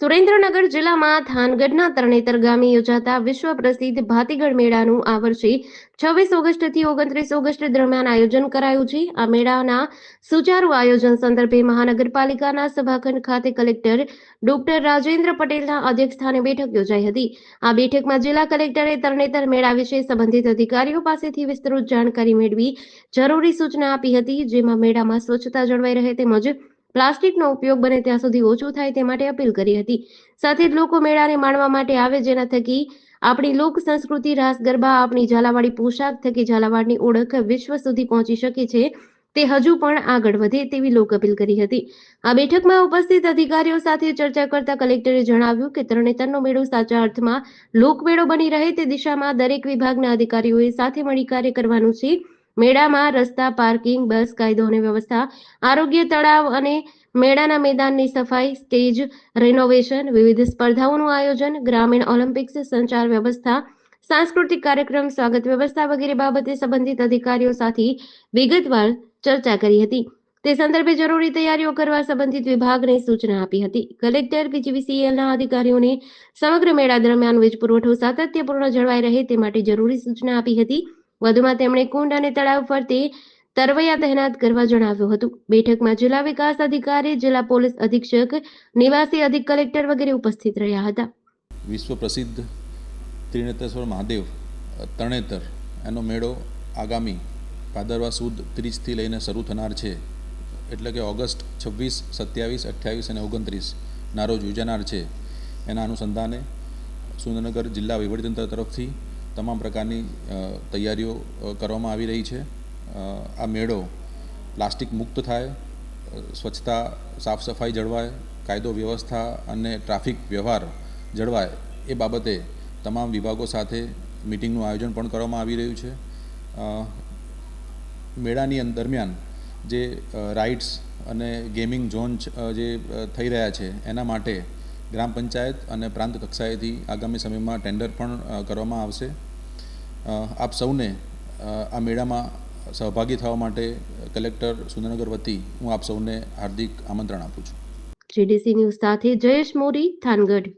સુરેન્દ્રનગર જિલ્લામાં થાનગઢના તરણેતર ગામે યોજાતા વિશ્વ પ્રસિદ્ધ ભાતીગઢ મેળાનું આ વર્ષે છવ્વીસ ઓગસ્ટથી ઓગણત્રીસ ઓગસ્ટ દરમિયાન આયોજન કરાયું છે. આ મેળાના સુચારુ આયોજન સંદર્ભે મહાનગરપાલિકાના સભાખંડ ખાતે કલેક્ટર ડોક્ટર રાજેન્દ્ર પટેલના અધ્યક્ષસ્થાને બેઠક યોજાઈ હતી. આ બેઠકમાં જિલ્લા કલેક્ટરે તરણેતર મેળા વિશે સંબંધિત અધિકારીઓ પાસેથી વિસ્તૃત જાણકારી મેળવી જરૂરી સૂચના આપી હતી, જેમાં મેળામાં સ્વચ્છતા જળવાઈ રહે તેમજ પ્લાસ્ટિકનો ઉપયોગ બને ત્યાં સુધી ઓછું થાય તે માટે અપીલ કરી હતી. સાથે જ લોકો મેળાને માણવા માટે આવે જેના થકી આપણી લોક સંસ્કૃતિ રાસ ગરબા, આપણી ઝાલાવાડી પોશાક થકી ઝાલાવાડની ઓળખ વિશ્વ સુધી પહોંચી શકે છે તે હજુ પણ આગળ વધે તેવી લોક અપીલ કરી હતી. આ બેઠકમાં ઉપસ્થિત અધિકારીઓ સાથે ચર્ચા કરતા કલેક્ટરે જણાવ્યું કે તરણેતરનો મેળો સાચા અર્થમાં લોકમેળો બની રહે તે દિશામાં દરેક વિભાગના અધિકારીઓએ સાથે મળી કાર્ય કરવાનું છે. મેળામાં રસ્તા, પાર્કિંગ, બસ કાયદો અને વ્યવસ્થા, આરોગ્ય તળાવ અને મેળાના મેદાનની સફાઈ, સ્ટેજ રેનોવેશન વિવિધ સ્પર્ધાઓનું આયોજન, ગ્રામીણ ઓલિમ્પિક્સ સંચાર વ્યવસ્થા, સાંસ્કૃતિક કાર્યક્રમ, સ્વાગત વ્યવસ્થા વગેરે બાબતે સંબંધિત અધિકારીઓ સાથે વિગતવાર ચર્ચા કરી હતી. તે સંદર્ભે જરૂરી તૈયારીઓ કરવા સંબંધિત વિભાગને સૂચના આપી હતી. કલેક્ટર પીજીવીસીએલના અધિકારીઓને સમગ્ર મેળા દરમિયાન વીજ પુરવઠો સાતત્યપૂર્ણ જળવાઈ રહે તે માટે જરૂરી સૂચના આપી હતી. વધુમાં તેમણે કુંડ અને તળાવ ફરતી તરવૈયા તહેનાત કરવા જણાવ્યું હતું. બેઠકમાં જિલ્લા વિકાસ અધિકારી, જિલ્લા પોલીસ અધિક્ષક, નિવાસી અધિક કલેક્ટર વગેરે ઉપસ્થિત રહ્યા હતા. વિશ્વ પ્રસિદ્ધ ત્રિનેત્રેશ્વર મહાદેવ તરણેતર એનો મેળો આગામી ભાદરવા સુદ ત્રીસથી લઈને શરૂ થનાર છે. એટલે કે ઓગસ્ટ છવ્વીસ, સત્યાવીસ, અઠ્યાવીસ અને ઓગણત્રીસના રોજ યોજાનાર છે. એના અનુસંધાને સુરેન્દ્રનગર જિલ્લા વહીવટીતંત્ર તરફથી તમામ પ્રકારની તૈયારીઓ કરવામાં આવી રહી છે. આ મેળો પ્લાસ્ટિક મુક્ત થાય સ્વચ્છતા, સાફ સફાઈ જળવાય, કાયદો વ્યવસ્થા અને ટ્રાફિક વ્યવહાર જળવાય એ બાબતે તમામ વિભાગો સાથે મિટિંગનું આયોજન પણ કરવામાં આવી રહ્યું છે. મેળાની દરમિયાન જે રાઇડ્સ અને ગેમિંગ ઝોન જે થઈ રહ્યા છે, એના માટે ગ્રામ પંચાયત અને પ્રાંત કક્ષાએથી આગામી સમયમાં ટેન્ડર પણ કરવામાં આવશે. આપ સૌને આ મેળામાં સહભાગી થવા માટે કલેક્ટર સુરેન્દ્રનગર વતી હું આપ સૌને હાર્દિક આમંત્રણ આપું છું. જીડીસી ન્યૂઝ સાથે જયેશ મોરી થાનગઢ.